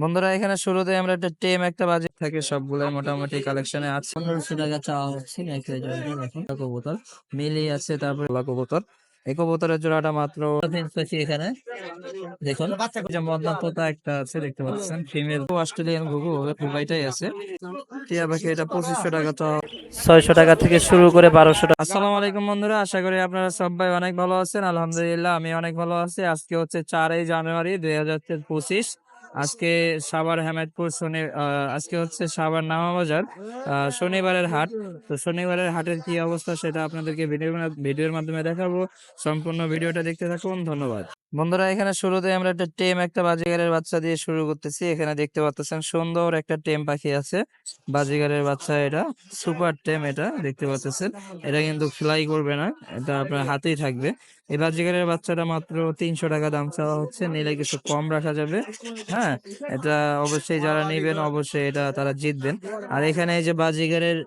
বন্ধুরা এখানে শুরুতে আমরা একটা টেম একটা বাজে থাকে সবগুলো মোটামুটি কালেকশনে আছে। পনেরোশো টাকা চাওয়া হচ্ছে কবুতর মিলি আছে তারপরে কবুতর। এই কবুতরের জোড়াটা মাত্র এখানে। দেখুন। এই যে মদনা তোতা একটা আছে দেখতে পাচ্ছেন ফিমেল অস্ট্রেলিয়ান ঘুঘু দুবাইটাই আছে। টিয়া পাখি এটা পঁচিশশো টাকা চাওয়া। ছয়শো টাকা থেকে শুরু করে বারোশো টাকা। আসসালামু আলাইকুম বন্ধুরা আশা করি আপনারা সবাই অনেক ভালো আছেন। আলহামদুলিল্লাহ আমি অনেক ভালো আছি। আজকে হচ্ছে চারই জানুয়ারি দুই হাজার পঁচিশ। আজকে সাভার হেমায়তপুর শনি আজকে হচ্ছে সাভার নামাবাজার আহ, শনিবারের হাট। তো শনিবারের হাটের কি অবস্থা সেটা আপনাদেরকে ভিডিও ভিডিওর মাধ্যমে দেখাবো। সম্পূর্ণ ভিডিওটা দেখতে থাকুন। ধন্যবাদ। বন্ধুরা, এখানে শুরুতে আমরা একটা টেম, একটা বাজিগারের বাচ্চা দিয়ে শুরু করতেছি। এখানে দেখতে পাচ্ছেন সুন্দর একটা টেম পাখি আছে। বাজিগারের বাচ্চা এটা, সুপার টেম এটা, দেখতে পাচ্ছেন এটা কিন্তু ফ্লাই করবে না, এটা আপনার হাতেই থাকবে। এই বাজিগারের বাচ্চাটা মাত্র তিনশো টাকা দাম চাওয়া হচ্ছে, নিলে কিছু কম রাখা যাবে। হ্যাঁ এটা অবশ্যই যারা নেবেন, অবশ্যই এটা তারা জিতবেন। আর এখানে এই যে বাজিগারের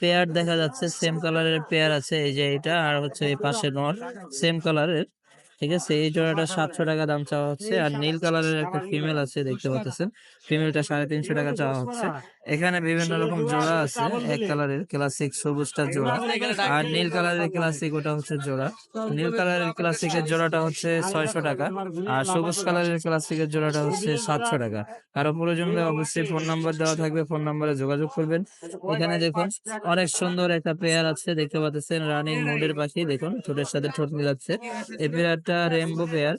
পেয়ার দেখা যাচ্ছে সেম কালারের পেয়ার আছে। এই যে এটা, আর হচ্ছে এই পাশে নর সেম কালারের ঠিক আছে? এই জোড়াটা সাতশো টাকা দাম চাওয়া হচ্ছে আর নীল কালারের একটা ফিমেল আছে দেখতে পাচ্ছেন। ফিমেলটা সাড়ে তিনশো টাকা চাওয়া হচ্ছে এখানে বিভিন্ন রকম জোড়া আছে এক কালারের ক্লাসিক সবুজটা জোড়া আর নীল কালারের ক্লাসিক ওটা হচ্ছে জোড়া। নীল কালারের ক্লাসিকের জোড়াটা হচ্ছে ছয়শো টাকা আর সবুজ কালারের ক্লাসিকের জোড়াটা হচ্ছে সাতশো টাকা। কারও প্রয়োজন অবশ্যই ফোন নাম্বার দেওয়া থাকবে ফোন নাম্বারে যোগাযোগ করবেন। এখানে দেখুন অনেক সুন্দর একটা পেয়ার আছে দেখতে পাচ্ছেন রানিং মোডের পাখি দেখুন ঠোঁটের সাথে ঠোঁট মিলাচ্ছে। এই পেয়ারটা রেমবো পেয়ার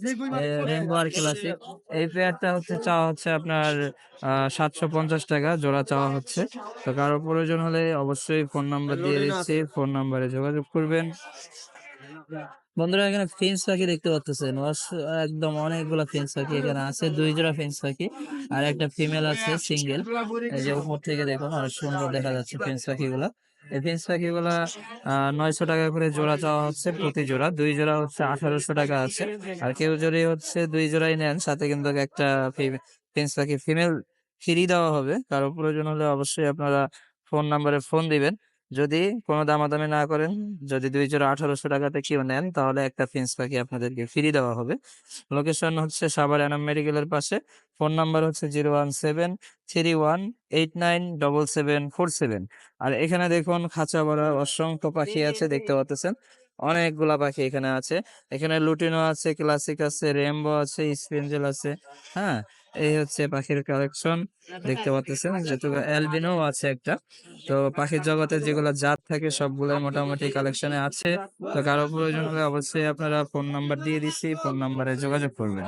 রেমবো আর ক্লাসিক এই পেয়ারটা হচ্ছে চাওয়া হচ্ছে আপনার সাতশো পঞ্চাশ টাকা জোড়া চাওয়া হচ্ছে। তো কারও প্রয়োজন হলে অবশ্যই ফোন নাম্বার দিয়ে দিচ্ছি ফোন নাম্বারে যোগাযোগ করবেন। বন্ধুরা এখানে ফেন্স পাখি দেখতে পাচ্ছেন। একদম অনেকগুলো ফেন্স পাখি এখানে আছে দুই জোড়া ফেন্স পাখি আর একটা ফিমেল আছে সিঙ্গেল এই যে উপর থেকে দেখুন অনেক সুন্দর দেখা যাচ্ছে ফেন্স পাখিগুলা। ফেন্স পাখিগুলা নয়শো টাকা করে জোড়া চাওয়া হচ্ছে, প্রতি জোড়া। দুই জোড়া হচ্ছে আঠারোশো টাকা আছে। আর কেউ যদি হচ্ছে দুই জোড়াই নেন, সাথে কিন্তু একটা ফিন্স পাখি ফিমেল ফ্রি দেওয়া হবে। কারও প্রয়োজন হলে অবশ্যই আপনারা ফোন নাম্বারে ফোন দিবেন। যদি কোনো দামাদামি না করেন যদি দুই জোড়া আঠারোশো টাকাতে কেউ নেন তাহলে একটা ফিন্স পাখি আপনাদেরকে ফ্রি দেওয়া হবে। লোকেশন হচ্ছে সাভার এনাম মেডিকেলের পাশে। ফোন নাম্বার হচ্ছে zero one seven three one eight nine double seven four seven. আর এখানে দেখুন খাঁচা ভরা অসংখ্য পাখি আছে দেখতে পাচ্ছেন অনেকগুলা পাখি এখানে আছে। এখানে লুটিনো আছে ক্লাসিক আছে রেমবো আছে স্পেঞ্জেল আছে হ্যাঁ? এই হচ্ছে পাখির কালেকশন দেখতে পাচ্ছেন যেহেতু অ্যালবিনো আছে একটা। তো পাখির জগতে যেগুলো জাত থাকে সবগুলোই মোটামুটি কালেকশনে আছে। তো কারও প্রয়োজন হলে অবশ্যই আপনারা ফোন নাম্বার দিয়ে দিচ্ছি ফোন নাম্বারে যোগাযোগ করবেন।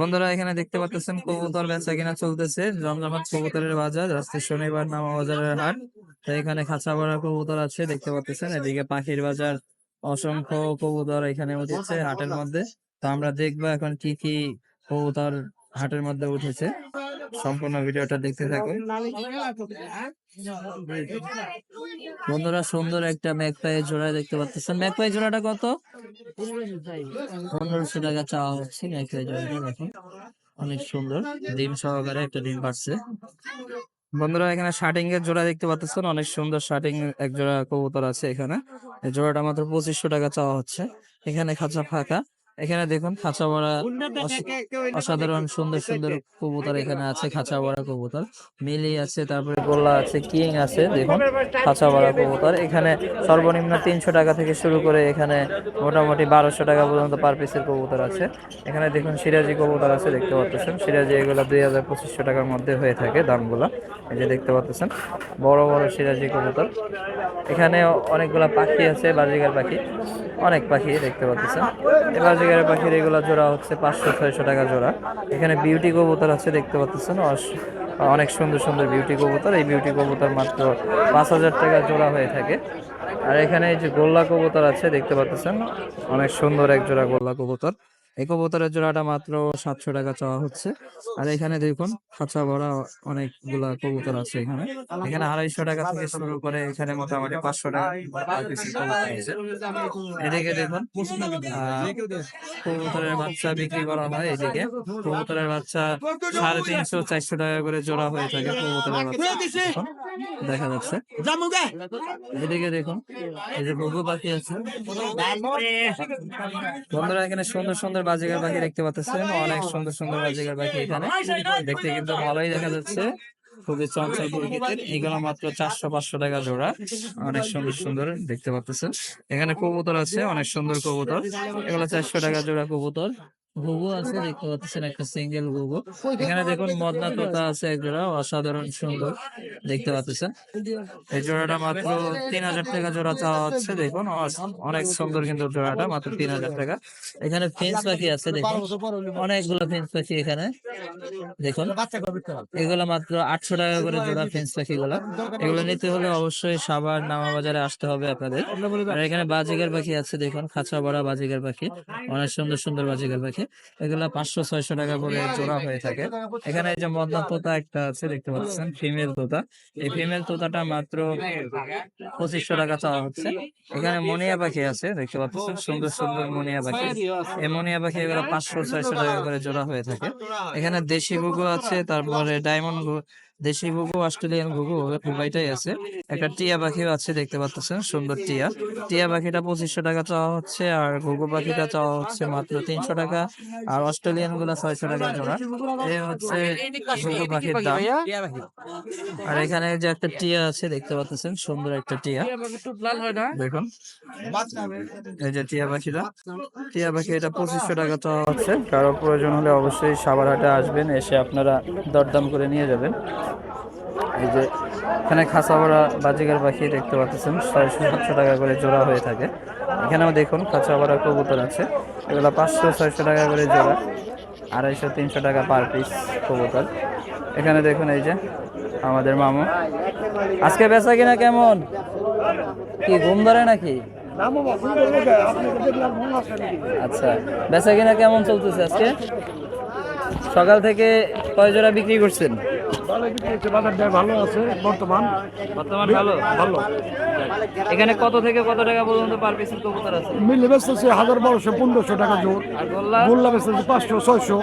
বন্ধুরা, এখানে দেখতে পাচ্ছেন কবুতর বেচা কিনা চলতেছে। জমজমাট কবুতরের বাজার, আজকে শনিবার নামা বাজারের হাট। তো এখানে খাঁচা ভরা কবুতর আছে, দেখতে পাচ্ছেন। এদিকে পাখির বাজার, অসংখ্য কবুতর এখানে উঠেছে হাটের মধ্যে। তো আমরা দেখব এখন কি কি কবুতর হাটের মধ্যে উঠেছে। সম্পূর্ণ ভিডিওটা দেখতে থাকুন। বন্ধুরা, সুন্দর একটা ম্যাকপাই জোড়া দেখতে পাচ্ছেন। ম্যাকপাই জোড়াটা কত? পনেরোশো টাকা চাওয়া হচ্ছে ম্যাকপাই জোড়াটা, দেখুন। অনেক সুন্দর। ডিম সহকারে একটা ডিম পাচ্ছে বন্ধুরা, এখানে শার্টিং এর জোড়া দেখতে পাচ্ছেন। অনেক সুন্দর শার্টিং এক জোড়া কবুতর আছে এখানে। জোড়াটা মাত্র পঁচিশশো টাকা চাওয়া হচ্ছে। এখানে খাঁচা ফাঁকা। এখানে দেখুন খাঁচা ভরা অসাধারণ সুন্দর সুন্দর কবুতর এখানে আছে খাঁচা ভরা কবুতর। মিলি আছে তারপরে গোল্লা আছে কিং আছে দেখুন খাঁচা ভরা কবুতর। এখানে সর্বনিম্ন তিনশো টাকা থেকে শুরু করে এখানে মোটামুটি বারোশো টাকা পর্যন্ত পার পিসের কবুতর আছে। এখানে দেখুন সিরাজি কবুতর আছে দেখতে পাচ্ছেন। সিরাজি এগুলো দুই হাজার পঁচিশশো টাকার মধ্যে হয়ে থাকে দামগুলো। এই যে দেখতে পাচ্ছেন বড় বড় সিরাজি কবুতর। এখানে অনেকগুলা পাখি আছে বাজিগার পাখি। অনেক পাখি দেখতে পাচ্ছেন। এই বাজিগারের পাখির এগুলো জোড়া হচ্ছে পাঁচশো, ছয়শো টাকা জোড়া। এখানে বিউটি কবুতর আছে, দেখতে পাচ্ছেন? অনেক সুন্দর সুন্দর বিউটি কবুতর। এই বিউটি কবুতর মাত্র পাঁচ হাজার টাকা জোড়া হয়ে থাকে। আর এখানে এই যে গোল্লা কবুতর আছে, দেখতে পাচ্ছেন? অনেক সুন্দর এক জোড়া গোল্লা কবুতর। এই কবুতরের জোড়াটা মাত্র সাতশো টাকা চাওয়া হচ্ছে। আর এখানে দেখুন, খাঁচা ভরা অনেকগুলা কবুতর আছে এখানে। এখানে আড়াইশো টাকা থেকে শুরু করে এখানে মোটামুটি পাঁচশো টাকা। এদিকে দেখুন কবুতরের বাচ্চা বিক্রি করা হয় এদিকে। কবুতরের বাচ্চা সাড়ে তিনশো, চারশো টাকা করে জোড়া হয়ে থাকে কবুতরের বাচ্চা। দেখা যাচ্ছে। এদিকে দেখুন, এই যে ঘুঘু পাখি আছে। বন্ধুরা, এখানে সুন্দর সুন্দর বাজিকার পাখি দেখতে পাচ্ছেন। অনেক সুন্দর সুন্দর বাজিকার পাখি এখানে। দেখতে কিন্তু ভালোই দেখা যাচ্ছে। খুবই চঞ্চল প্রকৃতির। এগুলো মাত্র চারশো পাঁচশো টাকা জোড়া। অনেক সুন্দর সুন্দর দেখতে পাচ্ছেন। এখানে কবুতর আছে, অনেক সুন্দর কবুতর। এগুলো চারশো টাকা জোড়া কবুতর। ঘুঘু আছে, দেখতে পাচ্ছেন একটা সিঙ্গেল ঘুঘু। এখানে দেখুন মদনা তোতা আছে এক জোড়া অসাধারণ সুন্দর, দেখতে পাচ্ছেন। এই জোড়াটা মাত্র তিন হাজার টাকা জোড়া চাওয়া হচ্ছে, দেখুন অনেক সুন্দর কিন্তু জোড়াটা, মাত্র তিন হাজার টাকা। এখানে ফেন্স পাখি আছে, দেখুন, অনেকগুলো ফেন্স পাখি এখানে, দেখুন। এগুলো মাত্র আটশো টাকা করে জোড়া ফেন্স পাখি গুলা এগুলো নিতে হলে অবশ্যই সাবার নামা বাজারে আসতে হবে আপনাদের। আর এখানে বাজিগার পাখি আছে, দেখুন, খাঁচা বড়া বাজিগার পাখি, অনেক সুন্দর সুন্দর বাজিগার পাখি। এগুলা পাঁচশো, ছয়শো টাকা করে জোড়া হয়ে থাকে। এখানে যে মদনা তোতা একটা আছে, দেখতে পাচ্ছেন ফিমেল তোতা। এই ফিমেল তোতাটা মাত্র পঁচিশশো টাকা চাওয়া হচ্ছে। এখানে মনিয়া পাখি আছে, দেখতে পাচ্ছেন, সুন্দর সুন্দর মনিয়া পাখি। এই মনিয়া পাখি এগুলো পাঁচশো, ছয়শো টাকা করে জোড়া হয়ে থাকে। এখানে দেশি গুগো আছে, তারপরে ডায়মন্ড দেশি ঘুঘু, অস্ট্রেলিয়ান ঘুঘু, দুবাইটাই আছে। একটা টিয়া পাখিও আছে, দেখতে পাচ্ছেন সুন্দর টিয়া। টিয়া পাখিটা পঁচিশশো টাকা চাওয়া হচ্ছে, আর ঘুঘু পাখিটা চাওয়া হচ্ছে মাত্র তিনশো টাকা, আর অস্ট্রেলিয়ানগুলা ছয়শো টাকা জোড়া। এই হচ্ছে ঘুঘু পাখির দাম। আর এখানে যে একটা টিয়া আছে, দেখতে পাচ্ছেন সুন্দর একটা টিয়া। দেখুন, এই যে টিয়া পাখিটা। টিয়া পাখি এটা পঁচিশশো টাকা চাওয়া হচ্ছে। কারও প্রয়োজন হলে অবশ্যই সাবার হাটে আসবেন, এসে আপনারা দরদাম করে নিয়ে যাবেন। এই যে এখানে খাঁচাবড়া বাজিগার পাখি দেখতে পাচ্ছেন, ছয়শো সাতশো টাকা করে জোড়া হয়ে থাকে। এখানেও দেখুন খাঁচাবড়া কবুতর আছে। এগুলো পাঁচশো ছয়শো টাকা করে জোড়া, আড়াইশো তিনশো টাকা পার পিস কবুতর। এখানে দেখুন এই যে আমাদের মামু। আজকে বেচা কিনা কেমন? কি, ঘুম ধরে নাকি? আচ্ছা বেচা কিনা কেমন চলতেছে আজকে? সকাল থেকে কয় জোড়া বিক্রি করছেন? ভালো আছে বর্তমান। বর্তমান ভালো? ভালো। এখানে কত থেকে কত টাকা পর্যন্ত পার পিসের কবুতর আছে? মিলে বেচতেছে হাজার বারোশো পনেরোশো টাকা জোর। গোল্লা? গোল্লা বেচতেছে পাঁচশো ছয়শো।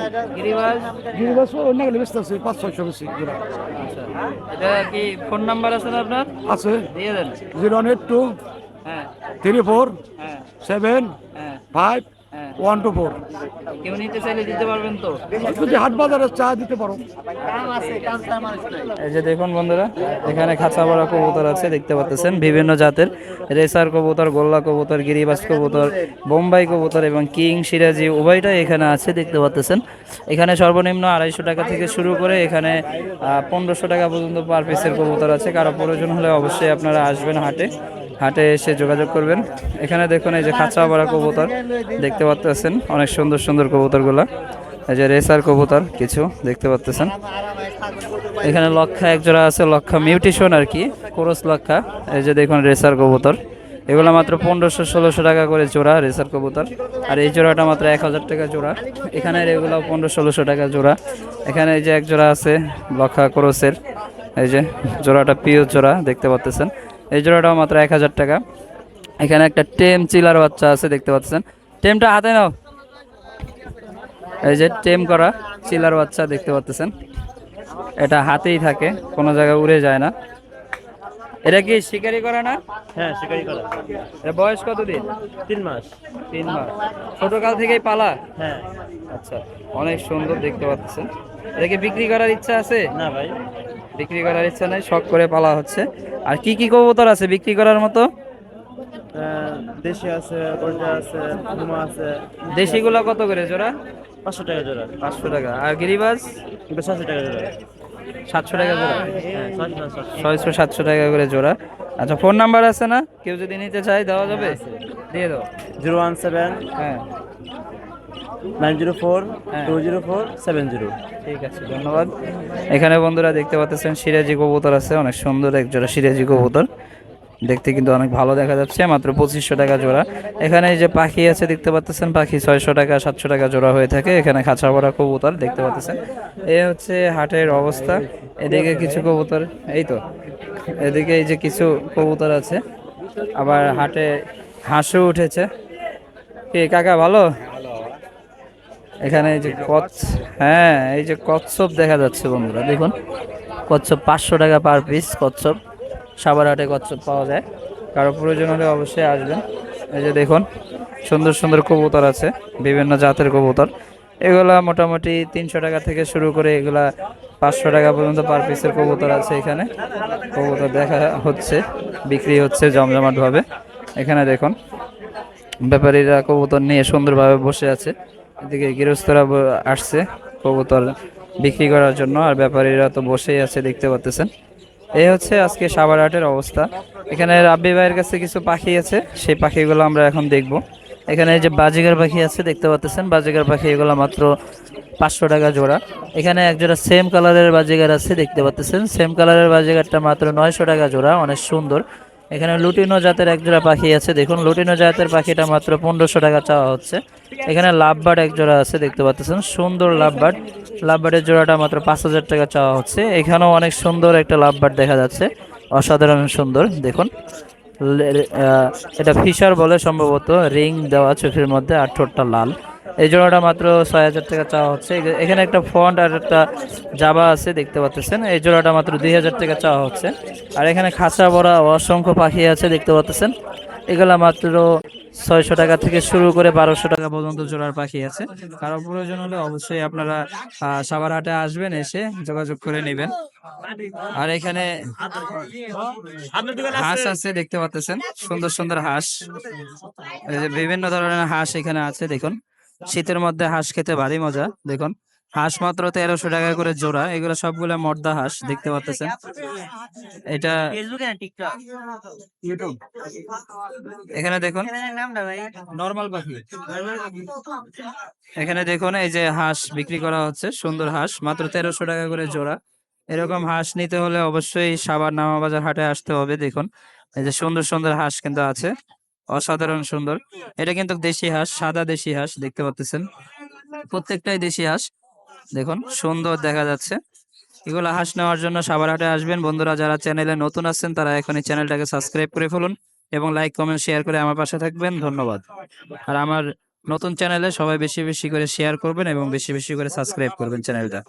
অন্য গেলে বেচতেছে পাঁচ ছয়শো বেশি জোড়া। আচ্ছা। এটা কি ফোন নাম্বার আছে না আপনার? আছে। দিয়ে দেন। জিরো এইট টু হ্যাঁ। থ্রি ফোর হ্যাঁ। সেভেন হ্যাঁ। ফাইভ ওয়ান টু ফোর কেউ নিতে চাইলে দিতে পারবেন তো? যদি হাট বাজারে চা দিতে পারো। এই যে দেখুন বন্ধুরা এখানে খাঁচা বড়া কবুতর আছে দেখতে পাচ্ছেন বিভিন্ন জাতের। রেসার কবুতর গোল্লা কবুতর গিরিবাস কবুতর বোম্বাই কবুতর এবং কিং সিরাজি উভয়টাই এখানে আছে দেখতে পাচ্ছেন। এখানে সর্বনিম্ন আড়াইশো টাকা থেকে শুরু করে এখানে পনেরোশো টাকা পর্যন্ত পার পিসের কবুতর আছে। কারও প্রয়োজন হলে অবশ্যই আপনারা আসবেন হাটে। হাটে এসে যোগাযোগ করবেন। এখানে দেখুন এই যে খাঁচা ভরা কবুতর, দেখতে পাচ্ছেন অনেক সুন্দর সুন্দর কবুতরগুলা। এই যে রেসার কবুতর কিছু দেখতে পাচ্ছেন এখানে লক্ষা এক জোড়া আছে, লক্ষা মিউটেশন আর কি, কোরস লক্ষা। এই যে দেখুন রেসার কবুতর। এগুলো মাত্র পনেরোশো, ষোলোশো টাকা করে জোড়া রেসার কবুতর। আর এই জোড়াটা মাত্র এক হাজার টাকা জোড়া। এখানে এগুলো পনেরো, ষোলোশো টাকা জোড়া। এখানে এই যে এক জোড়া আছে লক্ষা ক্রোসের। এই যে জোড়াটা পিও জোড়া দেখতে পাচ্ছেন এই জোড়াটাও মাত্র এক হাজার টাকা। এখানে একটা টেম চিলার বাচ্চা আছে দেখতে পাচ্ছেন। টেমটা হাতে নাও। এই যে টেম করা চিলার বাচ্চা দেখতে পাচ্ছেন। এটা হাতেই থাকে কোনো জায়গায় উড়ে যায় না। এটা কি শিকারি করে না? হ্যাঁ শিকারি করা। এর বয়স কতদিন তিন মাস। তিন মাস। ছোটকাল থেকেই পালা? হ্যাঁ। আচ্ছা অনেক সুন্দর দেখতে পাচ্ছেন। এটা কি বিক্রি করার ইচ্ছা আছে? না ভাই। বিক্রি করার ইচ্ছা নেই শখ করে পালা হচ্ছে। আর কি কি কবুতর আছে বিক্রি করার মতো? দেশি আছে বলটা আছে ধুমা আছে। দেশিগুলো কত করে জোড়া? পাঁচশো টাকা জোড়া। পাঁচশো টাকা। আর গিরিবাজ? সাতশো টাকা জোড়া। সাতশো টাকা জোড়া? হ্যাঁ ছয়শো সাতশো ছয়শো সাতশো টাকা করে জোড়া। আচ্ছা ফোন নাম্বার আছে না? কেউ যদি নিতে চায় দেওয়া যাবে? দিয়ে দাও। জিরো ওয়ান সেভেন হ্যাঁ। নাইন জিরো ফোর হ্যাঁ। Two zero four seven zero. ঠিক আছে ধন্যবাদ। এখানে বন্ধুরা দেখতে পাচ্ছেন সিরাজি কবুতর আছে অনেক সুন্দর এক জোড়া সিরাজি কবুতর। দেখতে কিন্তু অনেক ভালো দেখা যাচ্ছে মাত্র পঁচিশশো টাকা জোড়া। এখানে যে পাখি আছে দেখতে পাচ্ছেন পাখি ছয়শো টাকা সাতশো টাকা জোড়া হয়ে থাকে এখানে খাঁচা ভরা কবুতর দেখতে পাচ্ছেন এ হচ্ছে হাটের অবস্থা এদিকে কিছু কবুতর এই তো এদিকে এই যে কিছু কবুতর আছে আবার হাটে হাঁসও উঠেছে। কি কাকা ভালো? এখানে এই যে কচ্ছ হ্যাঁ এই যে কচ্ছপ দেখা যাচ্ছে বন্ধুরা, দেখুন। কচ্ছপ পাঁচশো টাকা পার পিস কচ্ছপ। সাবার হাটে কচ্ছপ পাওয়া যায়। কারও প্রয়োজন হলে অবশ্যই আসবেন। এই যে দেখুন, সুন্দর সুন্দর কবুতর আছে, বিভিন্ন জাতের কবুতর। এগুলা মোটামুটি তিনশো টাকা থেকে শুরু করে এগুলা পাঁচশো টাকা পর্যন্ত পার পিসের কবুতর আছে এখানে। কবুতর দেখা হচ্ছে, বিক্রি হচ্ছে জমজমাটভাবে। এখানে দেখুন, ব্যাপারীরা কবুতর নিয়ে সুন্দরভাবে বসে আছে। এদিকে গৃহস্থরা আসছে কবুতর বিক্রি করার জন্য, আর ব্যাপারীরা তো বসেই আছে, দেখতে পাচ্ছেন এই হচ্ছে আজকে সাবারহাটের অবস্থা। এখানে রাব্বি ভাইয়ের কাছে কিছু পাখি আছে, সেই পাখিগুলো আমরা এখন দেখব। এখানে যে বাজিগার পাখি আছে, দেখতে পাচ্ছেন বাজিগার পাখি এগুলো মাত্র পাঁচশো টাকা জোড়া। এখানে এক জোড়া সেম কালারের বাজিগার আছে, দেখতে পাচ্ছেন সেম কালারের বাজিগারটা মাত্র নয়শো টাকা জোড়া, অনেক সুন্দর। এখানে লুটিনো জাতের এক জোড়া পাখি আছে। দেখুন, লুটিনো জাতের পাখিটা মাত্র পনেরোশো টাকা চাওয়া হচ্ছে। এখানে লাভবার্ড এক জোড়া আছে, দেখতে পাচ্ছেন। সুন্দর লাভবার্ড। লাভবার্ডের জোড়াটা মাত্র পাঁচ হাজার টাকা চাওয়া হচ্ছে। এখানেও অনেক সুন্দর একটা লাভবার্ড দেখা যাচ্ছে। অসাধারণ সুন্দর, দেখুন। এটা ফিশার বলে সম্ভবত। রিং দেওয়া চোখের মধ্যে আর ঠোঁটটা লাল। এই জোড়াটা মাত্র ছয় হাজার টাকা চাওয়া হচ্ছে। এখানে একটা ফন্ট আর একটা জাবা আছে দেখতে পাচ্ছেন। এই জোড়াটা মাত্র দুই হাজার টাকা চাওয়া হচ্ছে। আর এখানে খাঁচা ভরা অসংখ্য পাখি আছে দেখতে পাচ্ছেন। এগুলা মাত্র ছয়শো টাকা থেকে শুরু করে বারোশো টাকা পর্যন্ত জোড়ার পাখি আছে। কারও প্রয়োজন হলে অবশ্যই আপনারা আহ, সাভারহাটে আসবেন এসে যোগাযোগ করে নেবেন। আর এখানে হাঁস আছে দেখতে পাচ্ছেন। সুন্দর সুন্দর হাঁস। বিভিন্ন ধরনের হাঁস এখানে আছে দেখুন। শীতের মধ্যে হাঁস খেতে ভারী মজা। দেখুন হাঁস মাত্র তেরোশো টাকা করে জোড়া। এগুলো সবগুলো মর্দা হাঁস দেখতে পাচ্ছেন এটা এখানে দেখুন নর্মাল পাখি। এখানে দেখুন এই যে হাঁস বিক্রি করা হচ্ছে সুন্দর হাঁস মাত্র তেরোশো টাকা করে জোড়া। এরকম হাঁস নিতে হলে অবশ্যই সাবার নামাবাজার হাটে আসতে হবে দেখুন। এই যে সুন্দর সুন্দর হাঁস কিন্তু আছে। অসাধারণ সুন্দর। এটা কিন্তু দেশি হাঁস, সাদা দেশি হাঁস, দেখতে পাচ্ছেন প্রত্যেকটাই দেশি হাঁস। দেখুন, সুন্দর দেখা যাচ্ছে। এগুলো হাঁস নেওয়ার জন্য সাবার হাটে আসবেন। বন্ধুরা, যারা চ্যানেলে নতুন আছেন, তারা এখন এই চ্যানেলটাকে সাবস্ক্রাইব করে ফেলুন এবং লাইক, কমেন্ট, শেয়ার করে আমার পাশে থাকবেন। ধন্যবাদ। আর আমার নতুন চ্যানেলে সবাই বেশি বেশি করে শেয়ার করবেন এবং বেশি বেশি করে সাবস্ক্রাইব করবেন চ্যানেলটা।